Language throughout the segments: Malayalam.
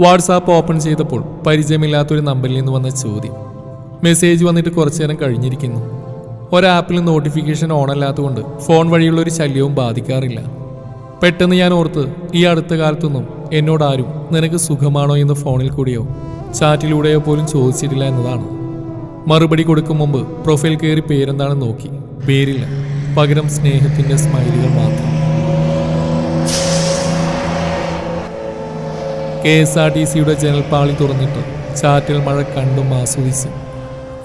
വാട്സാപ്പ് ഓപ്പൺ ചെയ്തപ്പോൾ പരിചയമില്ലാത്തൊരു നമ്പറിൽ നിന്ന് വന്ന ചോദ്യം. മെസ്സേജ് വന്നിട്ട് കുറച്ചു നേരം കഴിഞ്ഞിരിക്കുന്നു. ഒരാപ്പിൽ നോട്ടിഫിക്കേഷൻ ഓൺ അല്ലാത്തതുകൊണ്ട് ഫോൺ വഴിയുള്ള ഒരു ശല്യവും ബാധിക്കാറില്ല. പെട്ടെന്ന് ഞാൻ ഓർത്ത് ഈ അടുത്ത കാലത്തൊന്നും എന്നോട് ആരും നിനക്ക് സുഖമാണോ എന്ന് ഫോണിൽ കൂടിയോ? ചാറ്റിലൂടെയോ പോലും ചോദിച്ചിട്ടില്ല എന്നതാണ്. മറുപടി കൊടുക്കും മുമ്പ് പ്രൊഫൈൽ കയറി പേരെന്താണെന്ന് നോക്കി. പേരില്ല. പകരം സ്നേഹത്തിന്റെ സ്മൈലുകൾ മാത്രം. കെ എസ് ആർ ടി സിയുടെ ജനൽപ്പാളി തുറന്നിട്ട് ചാറ്റിൽ മഴ കണ്ടും ആസ്വദിച്ച്.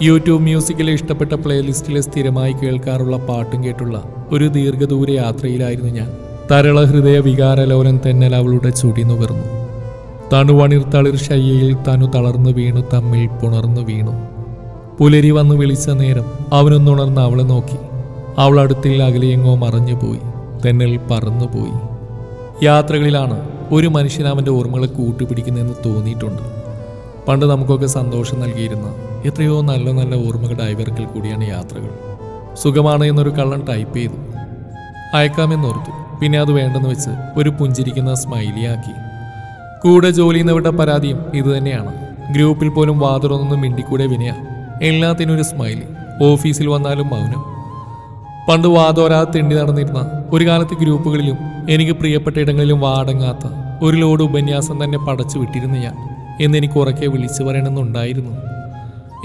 യൂട്യൂബ് മ്യൂസിക്കിലെ ഇഷ്ടപ്പെട്ട പ്ലേലിസ്റ്റിലെ സ്ഥിരമായി കേൾക്കാറുള്ള പാട്ടും കേട്ടുള്ള ഒരു ദീർഘദൂര യാത്രയിലായിരുന്നു ഞാൻ. തരള ഹൃദയ വികാരലോലൻ തെന്നൽ അവളുടെ ചുടി നുകർന്നു. തണുവണിർ തളിർ ശയ്യയിൽ തനു തളർന്നു വീണു തമ്മിൽ പുണർന്നു വീണു. പുലരി വന്ന് വിളിച്ച നേരം അവനൊന്നുണർന്ന് അവളെ നോക്കി. അവൾ അടുത്തിൽ അകലെയെങ്ങോ മറഞ്ഞുപോയി തെന്നൽ പറന്നുപോയി. യാത്രകളിലാണ് ഒരു മനുഷ്യൻ അവന്റെ ഓർമ്മകളെ കൂട്ടുപിടിക്കുന്നതെന്ന് തോന്നിയിട്ടുണ്ട്. പണ്ട് നമുക്കൊക്കെ സന്തോഷം നൽകിയിരുന്ന എത്രയോ നല്ല നല്ല ഓർമ്മകളുടെ അയവിറക്കൽ കൂടിയാണ് യാത്രകൾ. സുഖമാണ് എന്നൊരു കള്ളൻ ടൈപ്പ് ചെയ്തു. അയക്കാമെന്നോർത്തു പിന്നെ അത് വേണ്ടെന്ന് വെച്ച് ഒരു പുഞ്ചിരിക്കുന്ന സ്മൈലിയാക്കി കൂടെ ജോലി ചെയ്യുന്നവരുടെ പരാതിയും ഇതുതന്നെയാണ് ഗ്രൂപ്പിൽ പോലും വാതിലൊന്നും മിണ്ടിക്കൂടെ വിനയ. എല്ലാത്തിനും ഒരു സ്മൈലി ഓഫീസിൽ വന്നാലും മൗനം. പണ്ട് വാതോരാതെ തിണ്ടി നടന്നിരുന്ന ഒരു കാലത്ത് ഗ്രൂപ്പുകളിലും എനിക്ക് പ്രിയപ്പെട്ട ഇടങ്ങളിലും വാടങ്ങാത്ത ഒരു ലോഡ് ഉപന്യാസം തന്നെ പടച്ചു വിട്ടിരുന്നു ഞാൻ എന്നെനിക്ക് ഉറക്കെ വിളിച്ചു പറയണമെന്നുണ്ടായിരുന്നു.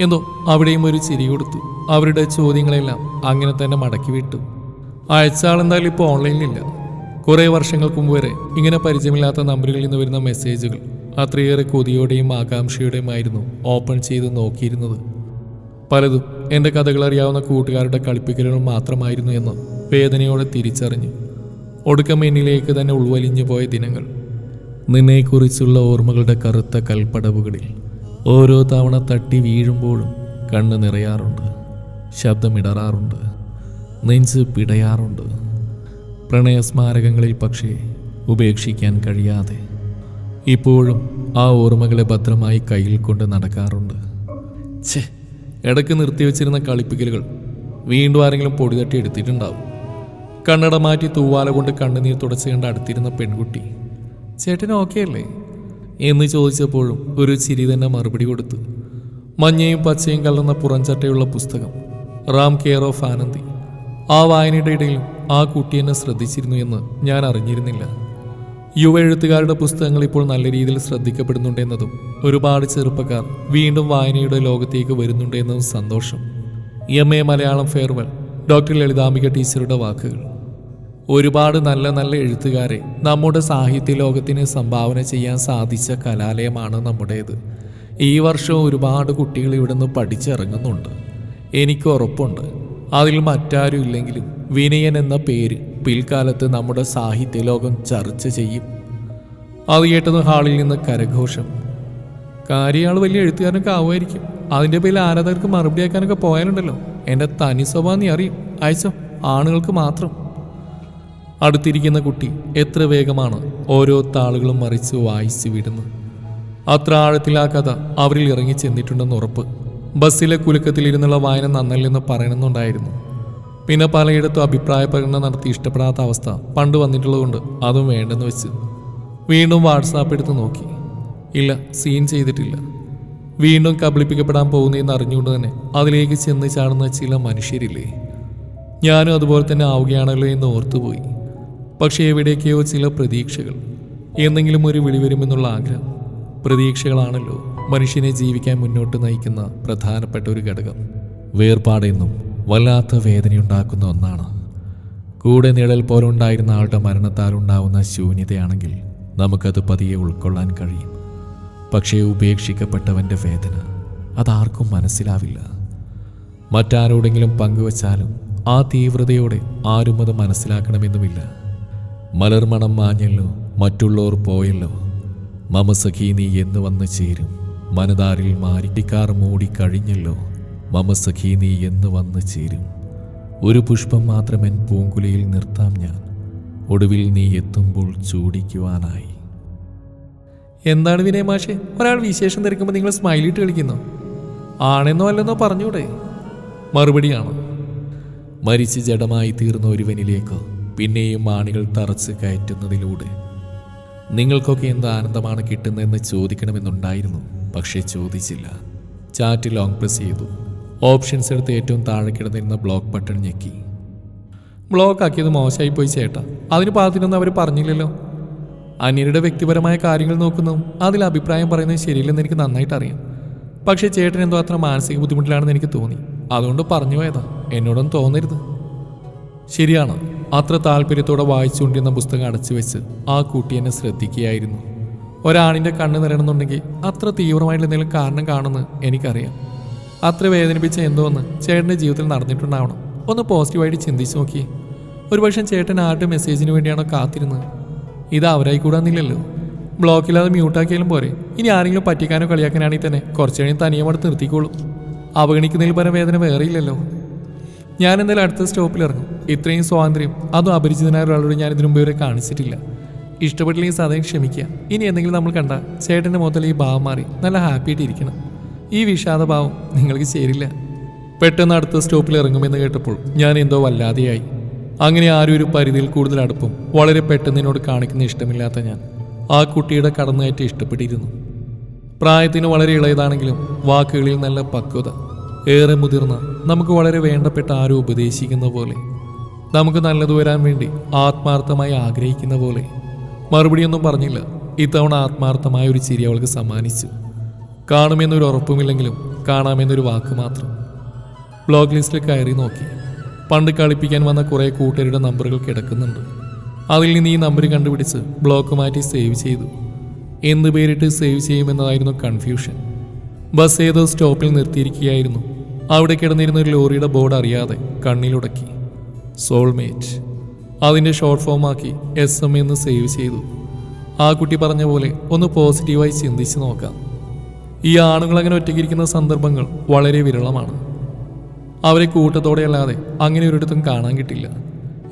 എന്തോ അവിടെയും ഒരു ചിരി കൊടുത്തു. അവരുടെ ചോദ്യങ്ങളെല്ലാം അങ്ങനെ തന്നെ മടക്കി വിട്ടു. അയച്ചാളെന്തായാലും ഇപ്പോൾ ഓൺലൈനിലില്ല. കുറേ വർഷങ്ങൾക്ക് മുമ്പ് വരെ ഇങ്ങനെ പരിചയമില്ലാത്ത നമ്പറുകളിൽ നിന്ന് വരുന്ന മെസ്സേജുകൾ അത്രയേറെ കൊതിയോടെയും ആകാംക്ഷയോടെയും ആയിരുന്നു ഓപ്പൺ ചെയ്ത് നോക്കിയിരുന്നത്. പലതും എന്റെ കഥകൾ അറിയാവുന്ന കൂട്ടുകാരുടെ കളിപ്പിക്കലുകൾ മാത്രമായിരുന്നു എന്ന് വേദനയോടെ തിരിച്ചറിഞ്ഞു. ഒടുക്കം എന്നിലേക്ക് തന്നെ ഉൾവലിഞ്ഞു പോയ ദിനങ്ങൾ. നിന്നെക്കുറിച്ചുള്ള ഓർമ്മകളുടെ കറുത്ത കൽപ്പടവുകളിൽ ഓരോ തവണ തട്ടി വീഴുമ്പോഴും കണ്ണ് നിറയാറുണ്ട് ശബ്ദമിടറാറുണ്ട് നെഞ്ച് പിടയാറുണ്ട്. പ്രണയസ്മാരകങ്ങളിൽ പക്ഷേ ഉപേക്ഷിക്കാൻ കഴിയാതെ ഇപ്പോഴും ആ ഓർമ്മകളെ ഭദ്രമായി കയ്യിൽ കൊണ്ട് നടക്കാറുണ്ട്. ഛേ ഇടയ്ക്ക് നിർത്തിവെച്ചിരുന്ന കളിപ്പിക്കലുകൾ വീണ്ടും ആരെങ്കിലും പൊടി തട്ടി എടുത്തിട്ടുണ്ടാവും. കണ്ണട മാറ്റി തൂവാല കൊണ്ട് കണ്ണുനീർ തുടച്ചു കണ്ട് അടുത്തിരുന്ന പെൺകുട്ടി ചേട്ടൻ ഓക്കെ അല്ലേ എന്ന് ചോദിച്ചപ്പോഴും ഒരു ചിരി തന്നെ മറുപടി കൊടുത്തു. മഞ്ഞയും പച്ചയും കലർന്ന പുറംചട്ടയുള്ള പുസ്തകം റാം കെയർ ഓഫ് ആനന്ദി. ആ വായനയുടെ ഇടയിലും ആ കുട്ടി എന്നെ ശ്രദ്ധിച്ചിരുന്നു എന്ന് ഞാൻ അറിഞ്ഞിരുന്നില്ല. യുവ എഴുത്തുകാരുടെ പുസ്തകങ്ങൾ ഇപ്പോൾ നല്ല രീതിയിൽ ശ്രദ്ധിക്കപ്പെടുന്നുണ്ടെന്നതും ഒരുപാട് ചെറുപ്പക്കാർ വീണ്ടും വായനയുടെ ലോകത്തേക്ക് വരുന്നുണ്ട് എന്നതും സന്തോഷം. M A Malayalam farewell doctor Lalithambika ടീച്ചറുടെ വാക്കുകൾ. ഒരുപാട് നല്ല നല്ല എഴുത്തുകാരെ നമ്മുടെ സാഹിത്യ ലോകത്തിന് സംഭാവന ചെയ്യാൻ സാധിച്ച കലാലയമാണ് നമ്മുടേത്. ഈ വർഷം ഒരുപാട് കുട്ടികൾ ഇവിടുന്ന് പഠിച്ചിറങ്ങുന്നുണ്ട്. എനിക്ക് ഉറപ്പുണ്ട്. അതിൽ മറ്റാരും ഇല്ലെങ്കിലും വിനയൻ എന്ന പേര് പിൽക്കാലത്ത് നമ്മുടെ സാഹിത്യ ലോകം ചർച്ച ചെയ്യും. അത് കേട്ടത് ഹാളിൽ നിന്ന് കരഘോഷം. കാര്യയാൾ വലിയ എഴുത്തുകാരനൊക്കെ ആവുമായിരിക്കും. അതിന്റെ പേരിൽ ആരാധകർക്ക് മറുപടി അയക്കാനൊക്കെ പോയാലുണ്ടല്ലോ. എന്റെ തനി സ്വഭാവം നീ അറിയും. അയച്ചോ? ആണുങ്ങൾക്ക് മാത്രം. അടുത്തിരിക്കുന്ന കുട്ടി എത്ര വേഗമാണ് ഓരോ താളുകളും മറിച്ച് വായിച്ചു വിടുന്നത്. അത്ര ആഴത്തിൽ ആ കഥ അവരിൽ ഇറങ്ങി ചെന്നിട്ടുണ്ടെന്ന് ഉറപ്പ്. ബസ്സിലെ കുലുക്കത്തിലിരുന്നുള്ള വായന നന്നല്ലെന്ന് പറയണമെന്നുണ്ടായിരുന്നു. പിന്നെ പലയിടത്തും അഭിപ്രായ പ്രകടനം നടത്തി ഇഷ്ടപ്പെടാത്ത അവസ്ഥ പണ്ട് വന്നിട്ടുള്ളതുകൊണ്ട് അതും വേണ്ടെന്ന് വെച്ച് വീണ്ടും വാട്സാപ്പ് എടുത്ത് നോക്കി. ഇല്ല സീൻ ചെയ്തിട്ടില്ല. വീണ്ടും കബളിപ്പിക്കപ്പെടാൻ പോകുന്നതെന്ന് അറിഞ്ഞുകൊണ്ട് തന്നെ അതിലേക്ക് ചെന്ന് ചാടുന്ന ചില മനുഷ്യരില്ലേ? ഞാനും അതുപോലെ തന്നെ ആവുകയാണല്ലോ എന്ന് ഓർത്തുപോയി. പക്ഷേ എവിടേക്കെയോ ചില പ്രതീക്ഷകൾ എന്തെങ്കിലും ഒരു വിളിവരുമെന്നുള്ള ആഗ്രഹം. പ്രതീക്ഷകളാണല്ലോ മനുഷ്യനെ ജീവിക്കാൻ മുന്നോട്ട് നയിക്കുന്ന പ്രധാനപ്പെട്ട ഒരു ഘടകം. വേർപാടെന്നും വല്ലാത്ത വേദനയുണ്ടാക്കുന്ന ഒന്നാണ്. കൂടെ നിഴൽ പോലുണ്ടായിരുന്ന ആളുടെ മരണത്താൽ ഉണ്ടാവുന്ന ശൂന്യതയാണെങ്കിൽ നമുക്കത് പതിയെ ഉൾക്കൊള്ളാൻ കഴിയും. പക്ഷേ ഉപേക്ഷിക്കപ്പെട്ടവന്റെ വേദന അതാർക്കും മനസ്സിലാവില്ല. മറ്റാരോടെങ്കിലും പങ്കുവച്ചാലും ആ തീവ്രതയോടെ ആരും അത് മനസ്സിലാക്കണമെന്നുമില്ല. മലർമണം മാഞ്ഞല്ലോ മറ്റുള്ളവർ പോയല്ലോ. മമസഖി നീ എന്ന് വന്ന് ചേരും മനതാരിൽ മാരിക്കാർ മൂടി കഴിഞ്ഞല്ലോ. നീ എന്ന് വന്ന് ചേരും. ഒരു പുഷ്പം മാത്രം എൻ പൂങ്കുലയിൽ നിർത്താം ഞാൻ. ഒടുവിൽ നീ എത്തുമ്പോൾ ചൂടിക്കുവാനായി. എന്താണ് വിനയ മാഷെ? ഒരാൾ വിശേഷം തിരക്കുമ്പോൾ നിങ്ങൾ സ്മൈലിട്ട് കളിക്കുന്നു? ആണെന്നോ അല്ലെന്നോ പറഞ്ഞൂടെ? മറുപടിയാണോ? മരിച്ച് ജഡമായി തീർന്ന ഒരുവനിലേക്ക്? പിന്നെയും ആണികൾ തറച്ച് കയറ്റുന്നതിലൂടെ. നിങ്ങൾക്കൊക്കെ എന്ത് ആനന്ദമാണ് കിട്ടുന്നതെന്ന് ചോദിക്കണമെന്നുണ്ടായിരുന്നു പക്ഷേ ചോദിച്ചില്ല. ചാറ്റ് ലോങ് പ്രസ് ചെയ്തു. ഓപ്ഷൻസ് എടുത്ത് ഏറ്റവും താഴെ കിടന്നിരുന്ന ബ്ലോക്ക് ബട്ടൺ ഞെക്കി. ബ്ലോക്ക് ആക്കിയത് മോശമായി പോയി ചേട്ടാ. അതിന് പാകത്തിനൊന്നും അവർ പറഞ്ഞില്ലല്ലോ. അന്യരുടെ വ്യക്തിപരമായ കാര്യങ്ങൾ നോക്കുന്നതും അതിൽ അഭിപ്രായം പറയുന്നത് ശരിയില്ലെന്ന് എനിക്ക് നന്നായിട്ട് അറിയാം. പക്ഷേ ചേട്ടൻ എന്തോ അത്ര മാനസിക ബുദ്ധിമുട്ടിലാണെന്ന് എനിക്ക് തോന്നി. അതുകൊണ്ട് പറഞ്ഞു പോയതാ. എന്നോടൊന്നും തോന്നരുത്. ശരിയാണ്? അത്ര താല്പര്യത്തോടെ വായിച്ചുകൊണ്ടിരുന്ന പുസ്തകം അടച്ചു വെച്ച് ആ കുട്ടി എന്നെ ശ്രദ്ധിക്കുകയായിരുന്നു. ഒരാണിന്റെ കണ്ണ് നിറയണമെന്നുണ്ടെങ്കിൽ അത്ര തീവ്രമായിട്ടുള്ള എന്തെങ്കിലും കാരണം കാണുമെന്ന് എനിക്കറിയാം. അത്ര വേദനിപ്പിച്ച എന്തോന്ന് ചേട്ടന്റെ ജീവിതത്തിൽ നടന്നിട്ടുണ്ടാവണം. ഒന്ന് പോസിറ്റീവായിട്ട് ചിന്തിച്ചു നോക്കി. ഒരുപക്ഷെ ചേട്ടൻ ആരുടെ മെസ്സേജിന് വേണ്ടിയാണോ കാത്തിരുന്നത്? ഇത് അവരായി കൂടാന്നില്ലല്ലോ ബ്ലോക്കില്ലാതെ മ്യൂട്ടാക്കിയാലും പോരെ. ഇനി ആരെങ്കിലും പറ്റിക്കാനോ കളിയാക്കാനാണെങ്കിൽ തന്നെ കുറച്ച് കഴിഞ്ഞ് തനിയെ അടുത്ത് നിർത്തിക്കോളും. അവഗണിക്കുന്നതിൽ പരം വേദന വേറെയില്ലല്ലോ. ഞാൻ എന്തായാലും അടുത്ത സ്റ്റോപ്പിൽ ഇറങ്ങും. ഇത്രയും സ്വാതന്ത്ര്യം അതും അപരിചിതനായ ഒരാളോട് ഞാൻ ഇതിനു മുമ്പ് വരെ കാണിച്ചിട്ടില്ല. ഇഷ്ടപ്പെട്ടില്ലെങ്കിൽ സാധനം ക്ഷമിക്കുക. ഇനി എന്തെങ്കിലും നമ്മൾ കണ്ട ചേട്ടന്റെ മുതൽ ഈ ഭാവം മാറി നല്ല ഹാപ്പി ആയിട്ട് ഇരിക്കണം. ഈ വിഷാദഭാവം നിങ്ങൾക്ക് ചേരില്ല. പെട്ടെന്ന് അടുത്ത സ്റ്റോപ്പിൽ ഇറങ്ങുമെന്ന് കേട്ടപ്പോൾ ഞാൻ എന്തോ വല്ലാതെയായി. അങ്ങനെ ആരും ഒരു പരിധിയിൽ കൂടുതൽ അടുപ്പും വളരെ പെട്ടെന്ന് എന്നോട് കാണിക്കുന്ന ഇഷ്ടമില്ലാത്ത ഞാൻ ആ കുട്ടിയുടെ കടന്നുകയറ്റം ഇഷ്ടപ്പെട്ടിരുന്നു. പ്രായത്തിന് വളരെ ഇളയതാണെങ്കിലും വാക്കുകളിൽ നല്ല പക്വത ഏറെ മുതിർന്ന നമുക്ക് വളരെ വേണ്ടപ്പെട്ട ആരും ഉപദേശിക്കുന്ന പോലെ. നമുക്ക് നല്ലത് വരാൻ വേണ്ടി ആത്മാർത്ഥമായി ആഗ്രഹിക്കുന്ന പോലെ. മറുപടിയൊന്നും പറഞ്ഞില്ല. ഇത്തവണ ആത്മാർത്ഥമായ ഒരു ചിരി അവൾക്ക് സമ്മാനിച്ചു. കാണുമെന്നൊരു ഉറപ്പുമില്ലെങ്കിലും കാണാമെന്നൊരു വാക്ക് മാത്രം. ബ്ലോക്ക് ലിസ്റ്റിൽ കയറി നോക്കി. പണ്ട് കളിപ്പിക്കാൻ വന്ന കുറേ കൂട്ടരുടെ നമ്പറുകൾ കിടക്കുന്നുണ്ട്. അതിൽ നിന്ന് ഈ നമ്പർ കണ്ടുപിടിച്ച് ബ്ലോക്ക് മാറ്റി സേവ് ചെയ്തു. എന്ത് പേരിട്ട് സേവ് ചെയ്യുമെന്നതായിരുന്നു കൺഫ്യൂഷൻ. ബസ് ഏതോ സ്റ്റോപ്പിൽ നിർത്തിയിരിക്കുകയായിരുന്നു. അവിടെ കിടന്നിരുന്ന ഒരു ലോറിയുടെ ബോർഡ് അറിയാതെ കണ്ണിലുടക്കി. സോൾമേറ്റ്. അതിന്റെ ഷോർട്ട് ഫോം ആക്കി എസ് എം എന്ന് സേവ് ചെയ്തു. ആ കുട്ടി പറഞ്ഞ പോലെ ഒന്ന് പോസിറ്റീവായി ചിന്തിച്ച് നോക്കാം. ഈ ആണുങ്ങൾ അങ്ങനെ ഒറ്റയ്ക്കിരിക്കുന്ന സന്ദർഭങ്ങൾ വളരെ വിരളമാണ്. അവരെ കൂട്ടത്തോടെ അല്ലാതെ അങ്ങനെ ഒരിടത്തും കാണാൻ കിട്ടില്ല.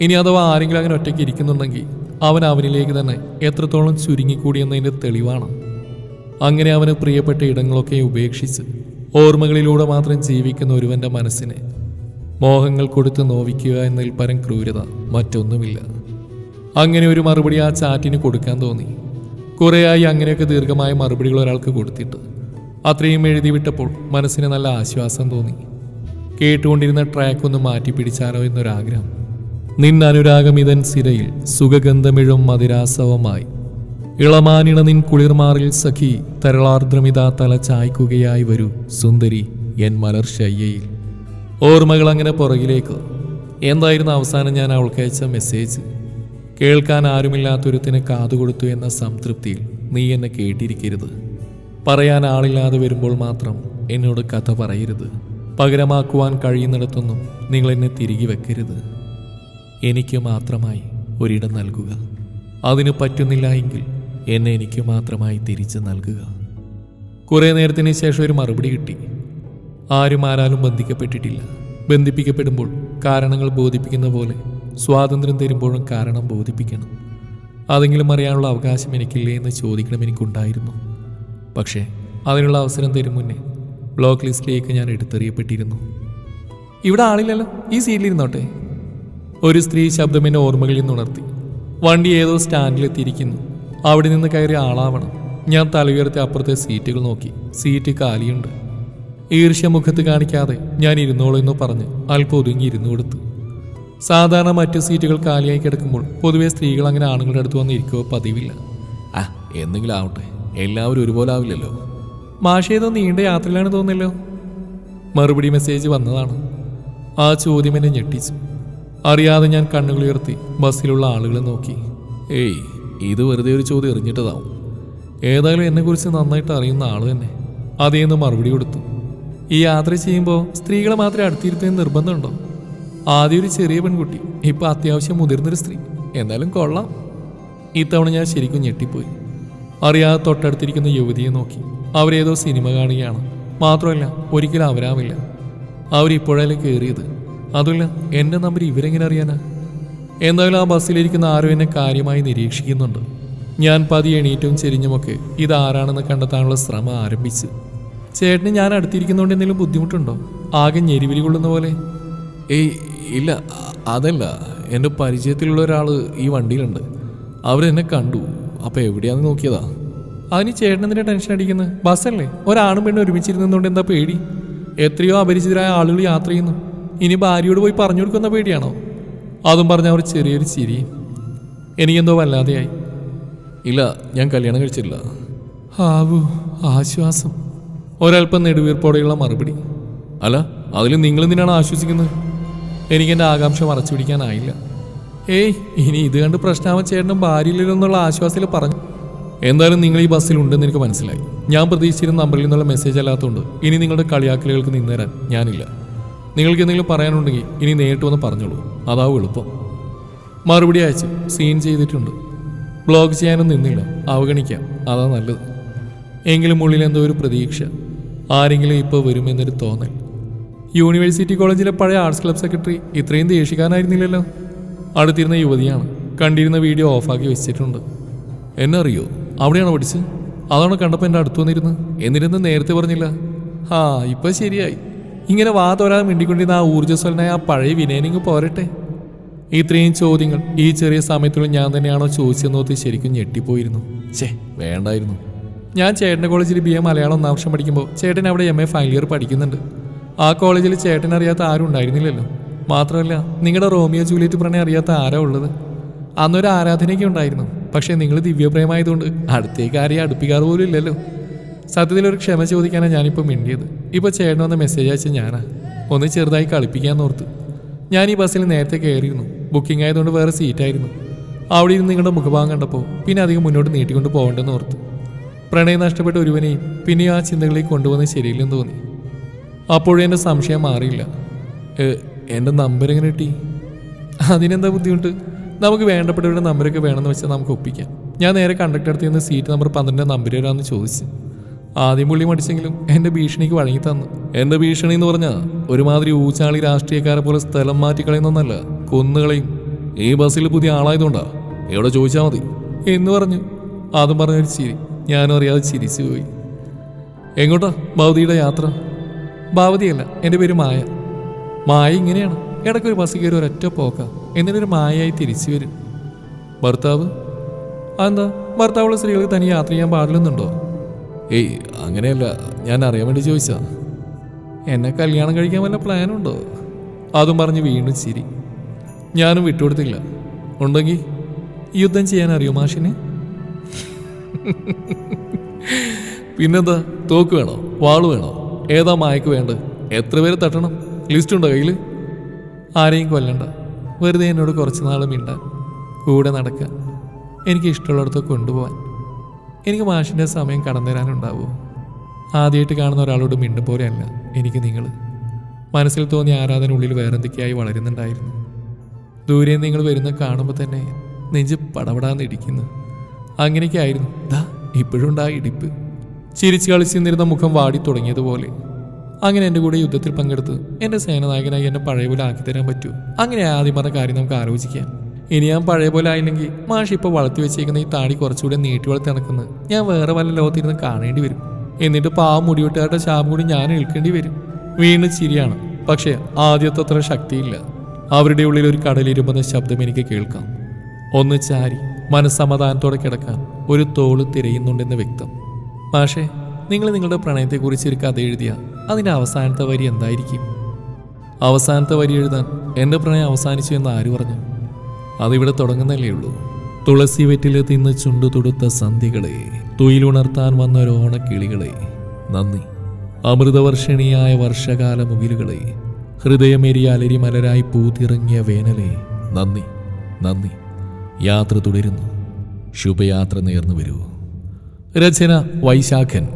ഇനി അഥവാ ആരെങ്കിലും അങ്ങനെ ഒറ്റയ്ക്ക് ഇരിക്കുന്നുണ്ടെങ്കിൽ അവൻ അവനിലേക്ക് തന്നെ എത്രത്തോളം ചുരുങ്ങിക്കൂടിയെന്നതിന്റെ തെളിവാണ്. അങ്ങനെ അവന് പ്രിയപ്പെട്ട ഇടങ്ങളൊക്കെ ഉപേക്ഷിച്ച് ഓർമ്മകളിലൂടെ മാത്രം ജീവിക്കുന്ന ഒരുവന്റെ മനസ്സിനെ മോഹങ്ങൾ കൊടുത്ത് നോവിക്കുക എന്നതിൽ പരം ക്രൂരത മറ്റൊന്നുമില്ല. അങ്ങനെ ഒരു മറുപടി ആ ചാറ്റിന് കൊടുക്കാൻ തോന്നി. കുറേയായി അങ്ങനെയൊക്കെ ദീർഘമായ മറുപടികൾ ഒരാൾക്ക് കൊടുത്തിട്ട് അത്രയും എഴുതി വിട്ടപ്പോൾ മനസ്സിന് നല്ല ആശ്വാസം തോന്നി. കേട്ടുകൊണ്ടിരുന്ന ട്രാക്ക് ഒന്ന് മാറ്റി പിടിച്ചാലോ എന്നൊരാഗ്രഹം. നിന്നനുരാഗം ഇതൻ സിരയിൽ സുഖഗന്ധമിഴും മതിരാസവമായി ഇളമാനിണ നിൻ കുളിർമാറിൽ സഖി തരളാർദ്രമിത തല ചായ്ക്കുകയായി വരൂ സുന്ദരി എൻ മലർ ശയ്യയിൽ ഓർമ്മകൾ അങ്ങനെ പുറകിലേക്ക്. എന്തായിരുന്നു അവസാനം ഞാൻ അവൾക്ക് അയച്ച മെസ്സേജ് കേൾക്കാൻ ആരുമില്ലാത്തൊരുത്തിന് കാതുകൊടുത്തു എന്ന സംതൃപ്തിയിൽ നീ എന്നെ കേട്ടിരിക്കരുത്. പറയാൻ ആളില്ലാതെ വരുമ്പോൾ മാത്രം എന്നോട് കഥ പറയരുത്. പകരമാക്കുവാൻ കഴിയുന്നിടത്തൊന്നും നിങ്ങൾ എന്നെ തിരികെ വെക്കരുത്. എനിക്ക് മാത്രമായി ഒരിടം നൽകുക. അതിന് പറ്റുന്നില്ല എങ്കിൽ എന്നെ എനിക്ക് മാത്രമായി തിരിച്ചു നൽകുക. കുറേ നേരത്തിന് ശേഷം ഒരു മറുപടി കിട്ടി. ആരും ആരാലും ബന്ധിക്കപ്പെട്ടിട്ടില്ല. ബന്ധിപ്പിക്കപ്പെടുമ്പോൾ കാരണങ്ങൾ ബോധിപ്പിക്കുന്ന പോലെ സ്വാതന്ത്ര്യം തരുമ്പോഴും കാരണം ബോധിപ്പിക്കണം. അതെങ്കിലും അറിയാനുള്ള അവകാശം എനിക്കില്ലേ എന്ന് ചോദിക്കണം എനിക്കുണ്ടായിരുന്നു. പക്ഷേ അതിനുള്ള അവസരം തരും മുന്നേ ബ്ലോക്ക് ലിസ്റ്റിലേക്ക് ഞാൻ എടുത്തെറിയപ്പെട്ടിരുന്നു. ഇവിടെ ആളില്ലല്ലോ. ഈ സീറ്റിലിരുന്നോട്ടെ. ഒരു സ്ത്രീ ശബ്ദം എന്നെ ഓർമ്മകളിൽ നിന്നുണർത്തി വണ്ടി ഏതോ സ്റ്റാൻഡിലെത്തിയിരിക്കുന്നു അവിടെ നിന്ന് കയറി ആളാവണം. ഞാൻ തലയുയർത്തി അപ്പുറത്തെ സീറ്റുകൾ നോക്കി. സീറ്റ് കാലിയുണ്ട്. ഈർഷ്യ മുഖത്ത് കാണിക്കാതെ ഞാൻ ഇരുന്നോളൂ എന്ന് പറഞ്ഞ് അല്പം ഒതുങ്ങി ഇരുന്നു കൊടുത്തു. സാധാരണ മറ്റു സീറ്റുകൾ കാലിയായി കിടക്കുമ്പോൾ പൊതുവെ സ്ത്രീകൾ അങ്ങനെ ആണുങ്ങളുടെ അടുത്ത് വന്ന് പതിവില്ല. ആ എന്തെങ്കിലും ആവട്ടെ. എല്ലാവരും ഒരുപോലെ ആവില്ലല്ലോ. മാഷേതോ നീണ്ട യാത്രയിലാണ് തോന്നില്ലോ മറുപടി മെസ്സേജ് വന്നതാണ്. ആ ചോദ്യം എന്നെ ഞെട്ടിച്ചു. അറിയാതെ ഞാൻ കണ്ണുകളുയർത്തി ബസ്സിലുള്ള ആളുകളെ നോക്കി. ഏയ് ഇത് വെറുതെ ഒരു ചോദ്യം എറിഞ്ഞിട്ടതാവും. ഏതായാലും എന്നെക്കുറിച്ച് നന്നായിട്ട് അറിയുന്ന ആൾ തന്നെ. അതേന്ന് മറുപടി കൊടുത്തു. ഈ യാത്ര ചെയ്യുമ്പോൾ സ്ത്രീകളെ മാത്രമേ അടുത്തിരുത്തേ നിർബന്ധമുണ്ടോ? ആദ്യം ഒരു ചെറിയ പെൺകുട്ടി ഇപ്പൊ അത്യാവശ്യം മുതിർന്നൊരു സ്ത്രീ. എന്നാലും കൊള്ളാം. ഇത്തവണ ഞാൻ ശരിക്കും ഞെട്ടിപ്പോയി. അറിയാതെ തൊട്ടടുത്തിരിക്കുന്ന യുവതിയെ നോക്കി. അവരേതോ സിനിമ കാണുകയാണ്. മാത്രമല്ല ഒരിക്കലും അവരാവില്ല. അവരിപ്പോഴല്ലേ കയറിയത് അതുമില്ല എന്റെ നമ്പർ ഇവരെങ്ങനെ അറിയാനാ? എന്തായാലും ആ ബസ്സിലിരിക്കുന്ന ആരും എന്നെ കാര്യമായി നിരീക്ഷിക്കുന്നുണ്ട്. ഞാൻ പതി എണീറ്റും ചെരിഞ്ഞുമൊക്കെ ഇതാരാണെന്ന് കണ്ടെത്താനുള്ള ശ്രമം ആരംഭിച്ചു. ചേട്ടന് ഞാൻ അടുത്തിരിക്കുന്നതുകൊണ്ട് എന്തെങ്കിലും ബുദ്ധിമുട്ടുണ്ടോ? ആകെ ഞെരിവിലി കൊള്ളുന്ന പോലെ. ഏയ് ഇല്ല അതല്ല. എന്റെ പരിചയത്തിലുള്ള ഒരാൾ ഈ വണ്ടിയിലുണ്ട്. അവരെന്നെ കണ്ടു. അപ്പോൾ എവിടെയാന്ന് നോക്കിയതാ? അതിന് ചേട്ടനെന്തിനാ ടെൻഷൻ അടിക്കുന്നത് ബസ്സല്ലേ? ഒരാണും പെണ്ണും ഒരുമിച്ചിരുന്നതുകൊണ്ട് എന്താ പേടി? എത്രയോ അപരിചിതരായ ആളുകൾ യാത്ര ചെയ്യുന്നു. ഇനി ഭാര്യയോട് പോയി പറഞ്ഞു കൊടുക്കുന്ന പേടിയാണോ? അതും പറഞ്ഞ അവർ ചെറിയൊരു ചിരി. എനിക്കെന്തോ വല്ലാതെയായി. ഇല്ല ഞാൻ കല്യാണം കഴിച്ചില്ല ആവൂ ആശ്വാസം. ഒരല്പം നെടുവീർപ്പോടെയുള്ള മറുപടി. അല്ല അതിൽ നിങ്ങൾ എന്തിനാണ് ആശ്വസിക്കുന്നത്? എനിക്ക് എന്റെ ആകാംക്ഷ മറച്ചു പിടിക്കാനായില്ല. ഏയ് ഇനി ഇത് കണ്ട് പ്രശ്നമാവൻ ചേട്ടനും ഭാര്യയില്ലെന്നുള്ള ആശ്വാസത്തിൽ പറഞ്ഞു. എന്തായാലും നിങ്ങൾ ഈ ബസ്സിൽ ഉണ്ടെന്ന് എനിക്ക് മനസ്സിലായി. ഞാൻ പ്രതീക്ഷിച്ചിരുന്ന നമ്പറിൽ നിന്നുള്ള മെസ്സേജ് അല്ലാത്തതുകൊണ്ട് ഇനി നിങ്ങളുടെ കളിയാക്കലുകൾക്ക് നിന്നുതരാൻ ഞാനില്ല. നിങ്ങൾക്ക് എന്തെങ്കിലും പറയാനുണ്ടെങ്കിൽ ഇനി നേരിട്ട് വന്ന് പറഞ്ഞോളൂ. അതാവും എളുപ്പം. മറുപടി അയച്ചു സീൻ ചെയ്തിട്ടുണ്ട്. ബ്ലോഗ് ചെയ്യാനും നിന്നില്ല. അവഗണിക്കാം. അതാ നല്ലത്. എങ്കിലും ഉള്ളിൽ എന്തോ ഒരു പ്രതീക്ഷ. ആരെങ്കിലും ഇപ്പോൾ വരുമെന്നൊരു തോന്നൽ. യൂണിവേഴ്സിറ്റി കോളേജിലെ പഴയ ആർട്സ് ക്ലബ് സെക്രട്ടറി ഇത്രയും ദേഷ്യക്കാരനായിരുന്നില്ലല്ലോ. അടുത്തിരുന്ന യുവതിയാണ് കണ്ടിരുന്ന വീഡിയോ ഓഫാക്കി വെച്ചിട്ടുണ്ട്. എന്നെ അറിയോ അവിടെയാണോ പഠിച്ചത്? അതാണ് കണ്ടപ്പോൾ എന്റെ അടുത്ത് വന്നിരുന്നു എന്നിരുന്ന് നേരത്തെ പറഞ്ഞില്ല. ആ ഇപ്പം ശരിയായി. ഇങ്ങനെ വാ തോരാതെ മിണ്ടിക്കൊണ്ടിരുന്ന ആ ഊർജസ്വലനായ ആ പഴയ വിനയനിങ് പോരട്ടെ. ഇത്രയും ചോദ്യങ്ങൾ ഈ ചെറിയ സമയത്തുള്ള ഞാൻ തന്നെയാണോ ചോദിച്ചെന്നോത്ത് ശരിക്കും ഞെട്ടിപ്പോയിരുന്നു. ഛേ വേണ്ടായിരുന്നു. ഞാൻ ചേട്ടന്റെ കോളേജിൽ ബി എ മലയാളം ഒന്നാം വർഷം പഠിക്കുമ്പോൾ ചേട്ടൻ അവിടെ എം എ ഫൈനൽ ഇയർ പഠിക്കുന്നുണ്ട്. ആ കോളേജിൽ ചേട്ടൻ അറിയാത്ത ആരും ഉണ്ടായിരുന്നില്ലല്ലോ. മാത്രമല്ല നിങ്ങളുടെ റോമിയോ ജൂലിയറ്റ് പ്രണയം അറിയാത്ത ആരാ ഉള്ളത്? അന്നൊരു ആരാധനയൊക്കെ ഉണ്ടായിരുന്നു. പക്ഷേ നിങ്ങൾ ദിവ്യപ്രേമായതുകൊണ്ട് അടുത്തേക്ക് ആരെയും അടുപ്പിക്കാറ് പോലും ഇല്ലല്ലോ. സത്യത്തിൽ ഒരു ക്ഷമ ചോദിക്കാനാണ് ഞാനിപ്പോൾ മിണ്ടിയത്. ഇപ്പോൾ ചേട്ടൻ വന്ന മെസ്സേജ് അയച്ച ഞാനാ. ഒന്ന് ചെറുതായി കളിപ്പിക്കാൻ ഓർത്ത്. ഞാൻ ഈ ബസ്സിൽ നേരത്തെ കയറിയിരുന്നു ബുക്കിംഗ് ആയതുകൊണ്ട് വേറെ സീറ്റായിരുന്നു അവിടെ ഇരുന്ന് നിങ്ങളുടെ മുഖഭാഗം കണ്ടപ്പോൾ പിന്നെ അധികം മുന്നോട്ട് നീട്ടിക്കൊണ്ട് പോകണ്ടെന്ന് ഓർത്തു. പ്രണയം നഷ്ടപ്പെട്ട ഒരുവനെയും പിന്നെ ആ ചിന്തകളിൽ കൊണ്ടുവന്നത് ശരിയില്ലെന്ന് തോന്നി. അപ്പോഴും എന്റെ സംശയം മാറിയില്ല. എന്റെ നമ്പർ എങ്ങനെ കിട്ടി? അതിനെന്താ ബുദ്ധിമുട്ട്? നമുക്ക് വേണ്ടപ്പെട്ടവരുടെ നമ്പരൊക്കെ വേണമെന്ന് വെച്ചാൽ നമുക്ക് ഒപ്പിക്കാം. ഞാൻ നേരെ കണ്ടക്ടർ അടുത്ത് നിന്ന് സീറ്റ് നമ്പർ പന്ത്രണ്ട് നമ്പർ വരാമെന്ന് ചോദിച്ചു. ആദ്യം പുള്ളി മടിച്ചെങ്കിലും എന്റെ ഭീഷണിക്ക് വഴങ്ങി തന്നു. എന്റെ ഭീഷണി എന്ന് പറഞ്ഞാൽ ഒരുമാതിരി ഊച്ചാളി രാഷ്ട്രീയക്കാരെ പോലെ സ്ഥലം മാറ്റിക്കളയുന്നൊന്നല്ല കൊന്നുകളയും. ഈ ബസ്സിൽ പുതിയ ആളായതുകൊണ്ടാണ് എവിടെ ചോദിച്ചാൽ മതി. എന്ന് പറഞ്ഞു. അതും പറഞ്ഞൊരു ചിരി. ഞാനും അറിയാതെ ചിരിച്ചുപോയി എങ്ങോട്ടാ ഭാവതിയുടെ യാത്ര? ഭാവതിയല്ല എന്റെ പേര് മായ. മായ ഇങ്ങനെയാണ്. ഇടയ്ക്കൊരു ബസ് കയറി ഒരൊറ്റ പോക്ക. എന്നിട്ടൊരു മായയായി തിരിച്ചു വരും. ഭർത്താവ്? അതെന്താ? ഭർത്താവുള്ള സ്ത്രീകൾക്ക് തനി യാത്ര ചെയ്യാൻ പാടില്ലെന്നുണ്ടോ? ഏയ് അങ്ങനെയല്ല. ഞാൻ അറിയാൻ വേണ്ടി ചോദിച്ചാ എന്നെ കല്യാണം കഴിക്കാൻ വല്ല പ്ലാനുണ്ടോ? അതും പറഞ്ഞ് വീണ്ടും ചിരി. ഞാനും വിട്ടുകൊടുത്തില്ല. ഉണ്ടെങ്കിൽ യുദ്ധം ചെയ്യാൻ അറിയോ മാഷിന്? പിന്നെന്താ? തോക്ക് വേണോ? വാൾ വേണോ? ഏതാ മായക്ക് വേണ്ട എത്ര പേര് തട്ടണം? ലിസ്റ്റ് ഉണ്ടോ കയ്യിൽ ആരെയും കൊല്ലണ്ട. വെറുതെ എന്നോട് കുറച്ച് നാൾ മിണ്ടാൻ. കൂടെ നടക്കാൻ. എനിക്ക് ഇഷ്ടമുള്ളിടത്ത് കൊണ്ടുപോകാൻ എനിക്ക് മാഷിന്റെ സമയം കടന്നു തരാനുണ്ടാവുമോ ആദ്യമായിട്ട് കാണുന്ന ഒരാളോട് മിണ്ടും പോലെയല്ല എനിക്ക് നിങ്ങൾ മനസ്സിൽ തോന്നിയ ആരാധന ഉള്ളിൽ വേറെന്തൊക്കെയായി വളരുന്നുണ്ടായിരുന്നു. ദൂരെ നിങ്ങൾ വരുന്ന കാണുമ്പോൾ തന്നെ നെഞ്ച് പടപടാന്ന് ഇടിക്കുന്നു അങ്ങനെയൊക്കെ ആയിരുന്നു ദാ ഇപ്പോഴുണ്ട് ഇടിപ്പ്. ചിരിച്ചു കളിച്ച് നിന്നിരുന്ന മുഖം വാടി തുടങ്ങിയതുപോലെ. അങ്ങനെ എന്റെ കൂടെ യുദ്ധത്തിൽ പങ്കെടുത്ത് എന്റെ സേനനായകനായി എന്നെ പഴയ പോലെ ആക്കി തരാൻ പറ്റൂ. അങ്ങനെ ആദ്യം പറഞ്ഞ കാര്യം നമുക്ക് ആലോചിക്കാം. ഇനി ഞാൻ പഴയ പോലെ ആയില്ലെങ്കിൽ മാഷ് ഇപ്പോൾ വളർത്തി വെച്ചേക്കുന്ന ഈ താടി കുറച്ചുകൂടെ നീട്ടി വളർത്തി നടക്കുന്നത് ഞാൻ വേറെ വല്ല ലോകത്തിരുന്ന് കാണേണ്ടി വരും. എന്നിട്ട് പാവം മുടിവെട്ടുകാരുടെ ശാപം കൂടി ഞാൻ ഏൽക്കേണ്ടി വരും. വീണ്ടും ചിരിയാണ്. പക്ഷേ ആദ്യത്തെ അത്ര ശക്തിയില്ല. അവരുടെ ഉള്ളിൽ ഒരു കടലിരുമ്പുന്ന ശബ്ദം എനിക്ക് കേൾക്കാം. ഒന്ന് ചാരി. മനസ്സമാധാനത്തോടെ കിടക്കാൻ ഒരു തോൾ തിരയുന്നുണ്ടെന്ന് വ്യക്തം. മാഷേ നിങ്ങൾ നിങ്ങളുടെ പ്രണയത്തെക്കുറിച്ച് ഒരു കഥ എഴുതിയ അതിന്റെ അവസാനത്തെ വരി എന്തായിരിക്കും? അവസാനത്തെ വരി എഴുതാൻ എന്റെ പ്രണയം അവസാനിച്ചു എന്ന് ആര് പറഞ്ഞു? അതിവിടെ തുടങ്ങുന്നല്ലേ ഉള്ളൂ. തുളസി വെറ്റിൽ തിന്ന് ചുണ്ടു തുടുത്ത സന്ധികളെ തുയിലുണർത്താൻ വന്ന ഒരു ഓണക്കിളികളെ നന്ദി. അമൃതവർഷിണിയായ വർഷകാല മുകിലുകളെ ഹൃദയമേരിയ അലരി മലരായി പൂത്തിറങ്ങിയ വേനലെ നന്ദി നന്ദി. യാത്ര തുടരുന്നു. ശുഭയാത്ര നേർന്നു വരൂ. രചന വൈശാഖൻ.